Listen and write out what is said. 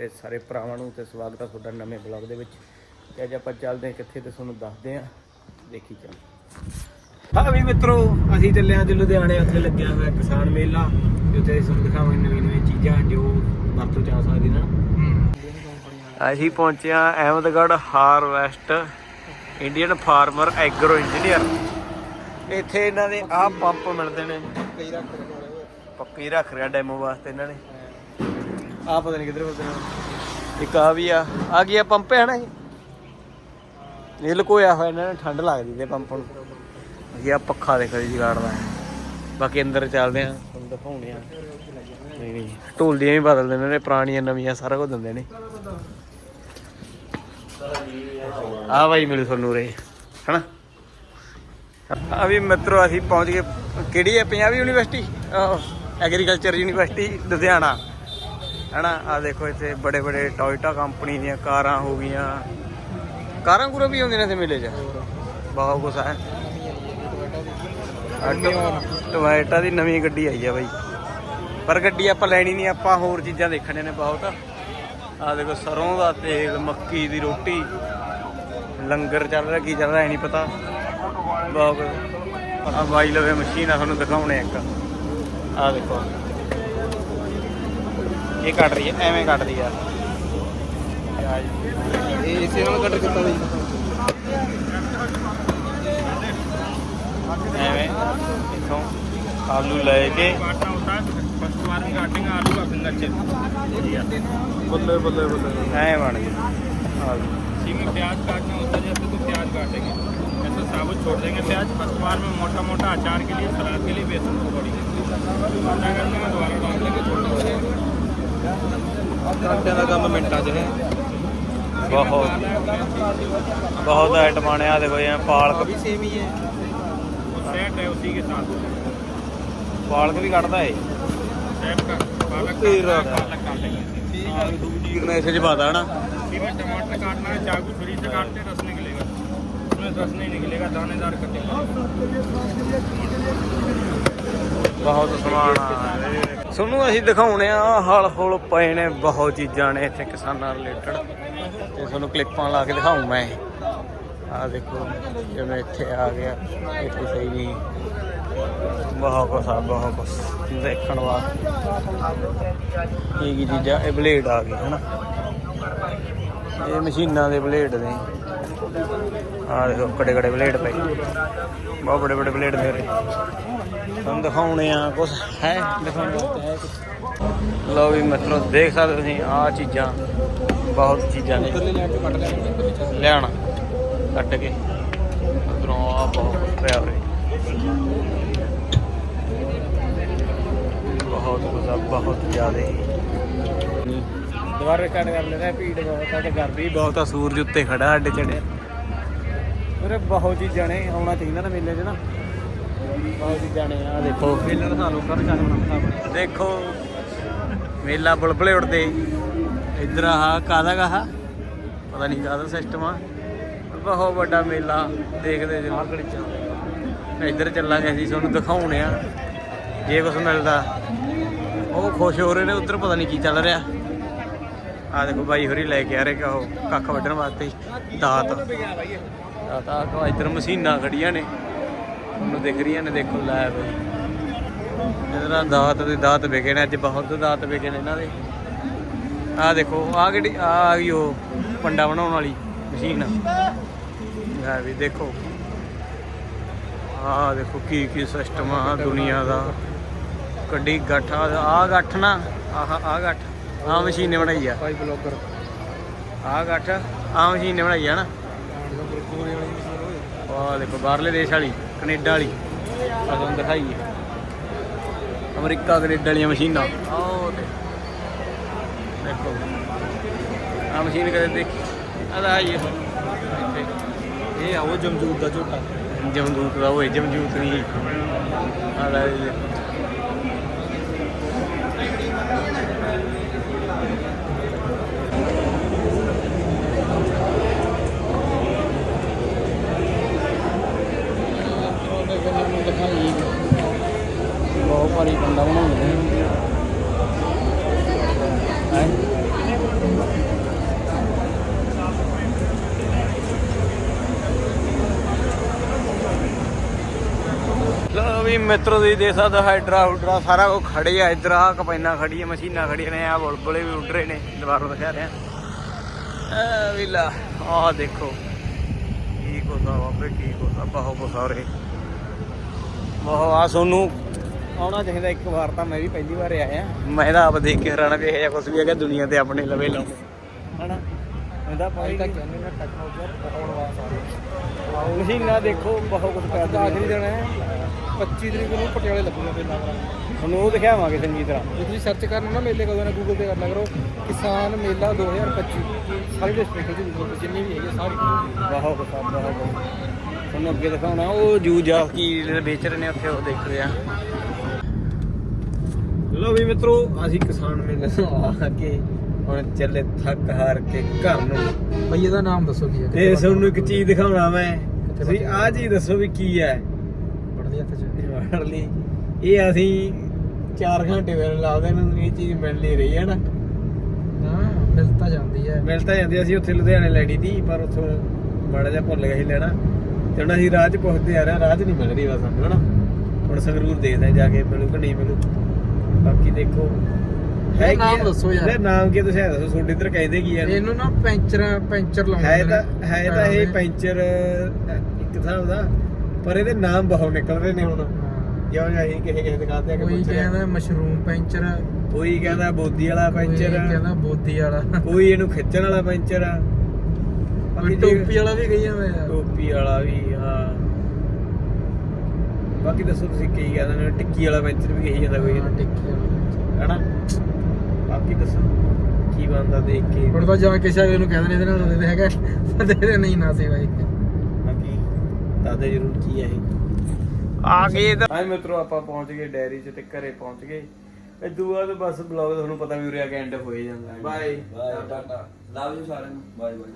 ਸਾਡੇ ਸਾਰੇ ਭਰਾਵਾਂ ਨੂੰ ਤੇ ਸਵਾਗਤ ਹੈ ਤੁਹਾਡਾ ਨਵੇਂ ਬਲੌਗ ਦੇ ਵਿੱਚ। ਤੇ ਅੱਜ ਆਪਾਂ ਚੱਲਦੇ ਹਾਂ ਕਿੱਥੇ ਤੇ ਤੁਹਾਨੂੰ ਦੱਸਦੇ ਹਾਂ। ਦੇਖੀ ਚੱਲ। ਹਾਂ ਵੀ ਮਿੱਤਰੋ ਅਸੀਂ ਚੱਲੇ ਹਾਂ ਜੀ ਲੁਧਿਆਣੇ ਉੱਥੇ ਲੱਗਿਆ ਹੋਇਆ ਕਿਸਾਨ ਮੇਲਾ। ਜਿੱਥੇ ਅਸੀਂ ਤੁਹਾਨੂੰ ਦਿਖਾਵਾਂਗੇ ਨਵੀਂ ਨਵੀਂ ਚੀਜ਼ਾਂ ਜੋ ਵਰਤੋਂ ਚ ਆ ਸਕਦੀਆਂ ਨਾ। ਅਸੀਂ ਪਹੁੰਚੇ ਹਾਂ Ahmedgarh harvest Indian farmer agro engineer. ਇੱਥੇ ਇਹਨਾਂ ਦੇ ਆਹ ਪੰਪ ਮਿਲਦੇ ਨੇ। ਪੱਕੀ ਰੱਖ ਰਿਹਾ ਡੈਮੋ ਵਾਸਤੇ ਇਹਨਾਂ ਨੇ। ਆਹ ਪਤਾ ਨਹੀਂ ਕਿੱਧਰ ਫਿਰਦੇ ਨੇ। ਇੱਕ ਆ ਵੀ ਆ। ਆ ਕੀ ਆ ਪੰਪ ਹੈ ਨਾ ਇਹ? ਇਹ ਲਕੋਇਆ ਹੋਇਆ ਇਹਨਾਂ ਨੇ ਠੰਡ ਲੱਗਦੀ ਤੇ ਪੰਪ ਨੂੰ। ਇਹ ਆ ਪੱਖਾ ਦੇਖੋ ਜੀ ਜਗਾੜਦਾ ਹੈ ਬਾਕੀ ਅੰਦਰ ਚੱਲਦੇ ਆ। ਤੁਹਾਨੂੰ ਦਿਖਾਉਣੇ ਆ। ਨਹੀਂ ਨਹੀਂ। ਢੋਲ ਦੀਆਂ ਵੀ ਬਦਲ ਦਿੰਦੇ ਨੇ ਪੁਰਾਣੀਆਂ ਨਵੀਆਂ ਸਾਰਾ ਕੁਝ ਦਿੰਦੇ ਨੇ। ਆ ਬਾਈ ਮਿਲ ਤੁਹਾਨੂੰ ਰੇ ਹਨਾ? ਆ ਵੀ ਮਿੱਤਰੋ ਅਸੀਂ ਪਹੁੰਚ ਗਏ। ਕਿਹੜੀ ਹੈ Punjab university? Agriculture university Ludhiana. ਹਨਾ? ਆ ਦੇਖੋ ਇੱਥੇ ਬੜੇ ਬੜੇ ਟੋਇਟਾ ਕੰਪਨੀ ਦੀਆਂ ਕਾਰਾਂ ਹੋ ਗਈਆਂ। ਕਾਰਾਂ ਕੁਰਾਂ ਵੀ ਹੁੰਦੀਆਂ ਨੇ ਇੱਥੇ ਮੇਲੇ 'ਚ? ਬਹੁਤ ਕੁਛ ਹੈ ਟੋਇਟਾ ਦੀ ਨਵੀਂ ਗੱਡੀ ਆਈ ਆ ਬਾਈ। ਪਰ ਗੱਡੀ ਆਪਾਂ ਲੈਣੀ ਨਹੀਂ ਆਪਾਂ ਹੋਰ ਚੀਜ਼ਾਂ ਦੇਖਣੀਆਂ ਨੇ ਬਹੁਤ। ਆ ਦੇਖੋ ਸਰੋਂ ਦਾ ਤੇਲ ਮੱਕੀ ਦੀ ਰੋਟੀ। ਲੰਗਰ ਚੱਲ ਰਿਹਾ ਕੀ ਚੱਲ ਰਿਹਾ ਨਹੀਂ ਪਤਾ। ਬਹੁਤ ਆ ਬਾਈ ਲਵੇ ਮਸ਼ੀਨ ਆ ਤੁਹਾਨੂੰ ਦਿਖਾਉਣੇ ਇੱਕ। ਆ ਦੇਖੋ। ਇਹ ਕੱਟ ਰਹੀ ਹੈ ਐਵੇਂ ਕੱਟਦੀ ਆ ਇਹ ਇਸੇ ਨਾਲ ਕੱਟ ਕੀਤਾ ਬਈ ਐਵੇਂ ਇਥੋਂ ਆਲੂ ਲੈ ਕੇ काटना होता है फर्स्ट बार में काटेंगे आलू का फिंगर चिप ਬੱਲੇ ਬੱਲੇ ਬੱਲੇ ਐ ਬਣ ਗਿਆ ਆਲੂ इसी में प्याज काटना होता है जैसे तो प्याज काटेंगे ऐसे साबुत छोड़ देंगे प्याज फर्स्ट बार में मोटा मोटा अचार के लिए सलाद के लिए बेसन को पड़ी मोटा करने में दोबारा डाल देंगे छोटा हो जाएगा ਘੰਟਿਆਂ ਦਾ ਕੰਮ ਮਿੰਟਾਂ 'ਚ ਹੈ ਬਹੁਤ ਬਹੁਤ ਆਈਟਮਾਂ ਨੇ ਆ ਦੇਖੋ ਇਹ ਪਾਲਕ ਵੀ ਸੇਮ ਹੀ ਹੈ सेट है उसी के साथ ਪਾਲਕ ਵੀ ਕੱਢਦਾ ਏ सेट का पालक तेरा काटना है, पालक काटेंगे ਠੀਕ ਹੈ ਚੀਰਨਾ ਇਸੇ ਚ ਪਾਦਾ ਹਨਾ इसी में टमाटर काटना है चाकू छुरी से काटते रस निकलेगा उसमें रस नहीं निकलेगा दानेदार कटेगा ਬਹੁਤ ਸਮਾਨ ਆ। ਤੁਹਾਨੂੰ ਅਸੀਂ ਦਿਖਾਉਣੇ ਆ ਹਲ ਹੁਲ ਪਏ ਨੇ, ਬਹੁਤ ਚੀਜ਼ਾਂ ਨੇ ਇੱਥੇ ਕਿਸਾਨਾਂ ਰਿਲੇਟਡ ਤੇ ਤੁਹਾਨੂੰ ਕਲਿੱਪਾਂ ਲਾ ਕੇ ਦਿਖਾਉਂ ਮੈਂ। ਆ ਦੇਖੋ, ਜਿਵੇਂ ਇੱਥੇ ਆ ਗਿਆ, ਇੱਥੇ ਸਹੀ ਨਹੀਂ ਬਹੁਤ ਕੁਛ ਆ, ਬਹੁਤ ਕੁਛ ਦੇਖਣ ਵਾਸਤੇ। ਇਹ ਕੀ ਚੀਜ਼ਾਂ, ਇਹ ਬਲੇਡ ਆ ਗਏ, ਹਨਾ? ਇਹ ਮਸ਼ੀਨਾਂ ਦੇ ਬਲੇਡ ਨੇ। ਆ ਦੇਖੋ ਕੜੇ ਕੜੇ ਬਲੇਡ ਪਏ। ਬਹੁਤ ਬੜੇ ਬੜੇ ਬਲੇਡ ਨੇ ਉਰੇ। ਤੁਹਾਨੂੰ ਦਿਖਾਉਣੇ ਆ ਕੁਝ ਹੈ ਦਿਖਾਉਣ ਵਾਸਤੇ ਹੈ ਲਓ ਵੀ ਮਤਲਬ ਦੇਖ ਸਕਦੇ ਤੁਸੀਂ ਆਹ ਚੀਜ਼ਾਂ ਬਹੁਤ ਚੀਜ਼ਾਂ ਨੇ। ਲਿਆਣਾ ਕੱਟ ਕੇ। ਉਧਰੋਂ ਆ ਬਹੁਤ ਪਿਆ ਉਰੇ। ਬਹੁਤ ਆ ਬਹੁਤ ਜ਼ਿਆਦੇ ਦੁਬਾਰਾ ਕੱਟ ਕਰ ਲੈਣਾ ਭੀੜ ਬਹੁਤ ਆ ਤੇ ਗਰਮੀ ਬਹੁਤ ਆ। ਸੂਰਜ ਉੱਤੇ ਖੜਾ ਅੱਡੇ ਚੜਿਆ ਉਰੇ ਬਹੁਤ ਚੀਜ਼ਾਂ ਨੇ ਆਉਣਾ ਚਾਹੀਦਾ ਨਾ ਮੇਲੇ 'ਚ ਨਾ। ਬਹੁਤ ਚੀਜ਼ਾਂ ਨੇ ਆ ਦੇਖੋ। ਮੇਲਾ ਦਾ ਸਾਨੂੰ ਕਰ ਚੱਲ ਬਣਾ ਦੇਖੋ ਮੇਲਾ ਬੁਲਬੁਲੇ ਉੜਦੇ ਇਧਰ ਆਹ ਕਾਦਾ ਕਹਾ ਪਤਾ ਨਹੀਂ ਕਾਦਾ ਸਿਸਟਮ ਆ। ਬਹੁਤ ਵੱਡਾ ਮੇਲਾ ਦੇਖਦੇ ਜੀ। ਮਾਰਕੀਟ ਚ ਇੱਧਰ ਚੱਲਾਂਗੇ ਅਸੀਂ ਤੁਹਾਨੂੰ ਦਿਖਾਉਣੇ ਆ। ਜੇ ਕੁਝ ਮਿਲਦਾ। ਉਹ ਖੁਸ਼ ਹੋ ਰਹੇ ਨੇ ਉਧਰ ਪਤਾ ਨਹੀਂ ਕੀ ਚੱਲ ਰਿਹਾ। ਆ ਦੇਖੋ ਬਾਈ ਹੋਰੀ ਲੈ ਕੇ ਆ ਰਹੇ ਕਿ ਕੱਖ ਵੱਢਣ ਵਾਸਤੇ ਦਾਤ। ਦਾਤ ਆ ਕੋ ਇੱਧਰ ਮਸ਼ੀਨਾਂ ਖੜੀਆਂ ਨੇ। ਤੁਹਾਨੂੰ ਦਿਖ ਰਹੀਆਂ ਨੇ, ਦੇਖੋ, ਲੈ ਬਈ। ਇਹਦਾ ਦਾਤ ਦੇ ਦਾਤ ਵਿਕੇ ਨੇ, ਅੱਜ ਬਹੁਤ ਦਾਤ ਵਿਕੇ ਨੇ ਇਹਨਾਂ ਦੇ। ਆਹ ਦੇਖੋ, ਆਹ ਕਿਹੜੀ, ਆਹ ਆ ਗਈ ਉਹ ਪੰਡਾ ਬਣਾਉਣ ਵਾਲੀ ਮਸ਼ੀਨ। ਆ ਵੀ ਦੇਖੋ। ਆਹ ਦੇਖੋ ਕੀ ਕੀ ਸਿਸਟਮ ਆ ਦੁਨੀਆ ਦਾ। ਕੱਡੀ ਗੱਠ ਆ ਆਹ ਗੱਠ ਨਾ। ਆਹ ਆਹ ਗੱਠ। ਆਹ ਮਸ਼ੀਨ ਨੇ ਬਣਾਈ ਆ। ਭਾਈ ਬਲੌਗਰ। ਆਹ ਗੱਠ ਆਹ ਮਸ਼ੀਨ ਨੇ ਬਣਾਈ ਆ ਨਾ। ਆਹ ਦੇਖੋ ਬਾਹਰਲੇ ਦੇਸ਼ ਵਾਲੀ ਕੈਨੇਡਾ ਵਾਲੀ। ਤੁਹਾਨੂੰ ਦਿਖਾਈਏ। ਅਮਰੀਕਾ ਕੈਨੇਡਾ ਵਾਲੀਆਂ ਮਸ਼ੀਨਾਂ। ਆਹ ਦੇਖੋ। ਆ ਮਸ਼ੀਨ ਕਦੇ ਦੇਖੀ? ਆ ਦਾ ਇਹ ਇੱਥੇ। ਇਹ ਆ ਉਹ ਜਮਜੂਦ ਦਾ ਝੋਟਾ। ਜਮਦੂਤ ਦਾ ਹੋਏ ਜਮਜੂਤ ਨਹੀਂ। ਆ ਲੈ ਵੀ ਮਿੱਤਰ ਦੀ ਦੇ ਸਕਦਾ ਹਾਈਡਰਾ ਹੁਡਰਾ ਸਾਰਾ ਕੁਝ ਖੜੇ ਆ ਇਧਰ ਆ ਕਪੈਨਾ ਖੜੀ ਆ ਮਸ਼ੀਨਾਂ ਖੜੀਆਂ ਨੇ ਆ ਬੁਲਬੁਲੇ ਵੀ ਉੱਡ ਰਹੇ ਨੇ ਦੁਬਾਰਾ ਦਿਖਾ ਰਿਹਾ ਆ ਵਿਲਾ ਆਹ ਦੇਖੋ ਕੀ ਕੋਸਾ ਬਾਬੇ ਕੀ ਕੋਸਾ ਬਹੁਤ ਕੋਸਾ ਰੇ ਬਹੁਤ ਆ ਸੋਨੂੰ ਆਉਣਾ ਚਾਹੀਦਾ ਇੱਕ ਵਾਰ ਤਾਂ ਮੈਂ ਵੀ ਪਹਿਲੀ ਵਾਰ ਆਇਆ ਮੈਂ ਤਾਂ ਆਪ ਦੇਖ ਕੇ ਹੈਰਾਨ ਵੀ ਇਹ ਜਿਹਾ ਕੁਝ ਵੀ ਹੈਗਾ ਦੁਨੀਆ ਤੇ ਆਪਣੇ ਲਵੇ ਲਾਉਂਦੇ ਹਨਾ? ਇਹਦਾ ਪਾਈ ਤਾਂ ਕਹਿੰਦੇ ਨੇ ਟੈਕਨੋਲੋਜੀ ਬਹੁਤ ਵਾਸ ਆ ਰਹੀ ਮਸ਼ੀਨਾਂ ਦੇਖੋ ਬਹੁਤ ਕੁਝ ਹੈ ਕਰਦਾ ਆਖਰੀ ਦਿਨ ਹੈ। 25 ਤਰੀਕ ਨੂੰ ਪਟਿਆਲੇ ਲੱਗੂਗਾ ਮੇਲਾ ਤੁਹਾਨੂੰ ਉਹ ਦਿਖਾਵਾਂਗੇ ਚੰਗੀ ਤਰ੍ਹਾਂ। ਜੇ ਤੁਸੀਂ ਸਰਚ ਕਰਨਾ ਨਾ ਮੇਲੇ ਕਦੋਂ ਨੇ ਗੂਗਲ ਤੇ ਕਰ ਲਿਆ ਕਰੋ। ਕਿਸਾਨ ਮੇਲਾ 2025 ਸਾਰੀ ਡਿਸਟ੍ਰਿਕਟ ਦੀ ਗੂਗਲ ਤੇ ਜਿੰਨੀ ਵੀ ਹੈਗੀ ਆ, ਸਾਰੀ। ਆ, ਬਹੁਤ ਕੁਝ ਤੁਹਾਨੂੰ ਅੱਗੇ ਦਿਖਾਉਣਾ ਉਹ ਜੂਜਾ ਕੀ ਵੇਚ ਰਹੇ ਨੇ ਉੱਥੇ ਉਹ ਦੇਖ ਰਿਹਾ ਲੋ ਵੀ ਮਿੱਤਰੋ ਅਸੀਂ ਕਿਸਾਨ ਮੇਲੇ। ਤੋਂ ਆ ਕੇ ਹੁਣ ਚੱਲੇ ਥੱਕ ਹਾਰ ਕੇ ਘਰ ਨੂੰ। ਬਈ ਇਹਦਾ ਨਾਮ ਦੱਸੋ ਕੀ ਹੈ? ਤੇ ਤੁਹਾਨੂੰ ਇੱਕ ਚੀਜ਼ ਦਿਖਾਉਣਾ ਮੈਂ। ਤੁਸੀਂ ਆਹ ਚੀਜ਼ ਦੱਸੋ ਵੀ ਕੀ ਹੈ। ਪੜਦੀ ਹੱਥ 'ਚ ਵੜ ਲਈ ਇਹ ਅਸੀਂ 4 ਘੰਟੇ ਵੇਲੇ ਲਾਉਂਦੇ ਨੂੰ ਇਹ ਚੀਜ਼ ਮਿਲ ਨਹੀਂ ਰਹੀ ਹੈ ਨਾ ਹਾਂ ਮਿਲ ਤਾਂ ਜਾਂਦੀ ਹੈ ਮਿਲ ਤਾਂ ਜਾਂਦੀ ਅਸੀਂ ਉੱਥੇ ਲੁਧਿਆਣੇ ਲੈਣੀ ਦੀ ਪਰ ਉੱਥੋਂ ਮਾੜਾ ਜਿਹਾ ਭੁੱਲ ਗਏ ਸੀ ਲੈਣਾ ਤੇ ਹੁਣ ਅਸੀਂ ਰਾਹ 'ਚ ਪੁੱਛਦੇ ਆ ਰਹੇ ਹਾਂ, ਰਾਹ 'ਚ ਨਹੀਂ ਮਿਲ ਰਹੀ ਬਸ ਸਾਨੂੰ ਹਨਾ ਹੁਣ ਸੰਗਰੂਰ ਦੇਖਦੇ ਹਾਂ ਜਾ ਕੇ ਮਿਲੂ ਕਿ ਨਹੀਂ ਮਿਲੂ ਬਾਕੀ ਦੇਖੋ ਇਹ ਕੀ ਨਾਮ? ਦੱਸੋ ਯਾਰ। ਇਹਦਾ ਨਾਮ ਕੀ? ਤੁਸੀਂ ਇਹ ਦੱਸੋ ਤੁਹਾਡੇ ਇੱਧਰ ਕਹਿੰਦੇ ਕੀ ਆ ਇਹਨੂੰ? ਨਾ ਪੈਂਚਰ ਪੈਂਚਰ ਲਾਉਂਦੇ ਹੈ ਤਾਂ ਹੈ ਤਾਂ ਇਹ। ਪੈਂਚਰ ਇੱਕ ਹਿਸਾਬ ਦਾ ਪਰ ਇਹਦੇ ਨਾਮ ਬਹੁਤ ਨਿਕਲ ਰਹੇ ਨੇ ਹੁਣ। ਜਿਉਂ ਅਸੀਂ ਕਿਸੇ ਕਿਸੇ ਦੁਕਾਨ ਤੇ ਆ ਕੇ ਕੋਈ ਕਹਿੰਦਾ ਮਸ਼ਰੂਮ ਪੈਂਚਰ ਕੋਈ ਕਹਿੰਦਾ ਬੋਦੀ ਵਾਲਾ ਕੋਈ ਪੈਂਚਰ ਕਹਿੰਦਾ ਬੋਦੀ ਵਾਲਾ। ਕੋਈ ਇਹਨੂੰ ਖਿੱਚਣ ਵਾਲਾ ਪੈਂਚਰ ਆ। ਕੋਈ ਟੋਪੀ ਵਾਲਾ ਵੀ ਕਹੀ ਜਾਂਦਾ ਯਾਰ ਟੋਪੀ ਵਾਲਾ ਵੀ ਹਾਂ। ਬਾਕੀ ਦੱਸੋ ਤੁਸੀਂ ਕੀ ਕਹਿੰਦੇ ਨੇ ਟਿੱਕੀ ਵਾਲਾ ਪੈਂਚਰ ਵੀ ਕਹੀ ਜਾਂਦਾ ਕੋਈ ਹਾਂ, ਟਿੱਕੀ ਵਾਲਾ ਹਨਾ? ਬਾਕੀ ਦੱਸੋ ਕੀ ਬਣਦਾ ਦੇਖ ਕੇ। ਹੁਣ ਤਾਂ ਜਾ ਕੇ ਸ਼ਾਇਦ ਇਹਨੂੰ ਕਹਿੰਦੇ ਨੇ ਇਹਦੇ ਨਾਲ ਦੇ ਹੈਗਾ। ਦੇ ਨਹੀਂ ਨਾ ਸੀ ਬਾਈ ਬਾਕੀ ਦਾਦੇ ਜ਼ਰੂਰ ਕੀ ਹੈ ਇਹ। ਆ ਗਏ ਤਾਂ। ਹਾਂ ਮਿੱਤਰੋ ਆਪਾਂ ਪਹੁੰਚ ਗਏ ਡੈਰੀ 'ਚ ਤੇ ਘਰੇ ਪਹੁੰਚ ਗਏ। ਇਹ ਦੂਆ ਤੇ ਬਸ ਬਲੌਗ ਤੁਹਾਨੂੰ ਪਤਾ ਵੀ ਉਰੇ ਆ ਕੇ ਐਂਡ ਹੋ ਹੀ। ਜਾਂਦਾ bye bye tata love you ਸਾਰਿਆਂ ਨੂੰ। Bye bye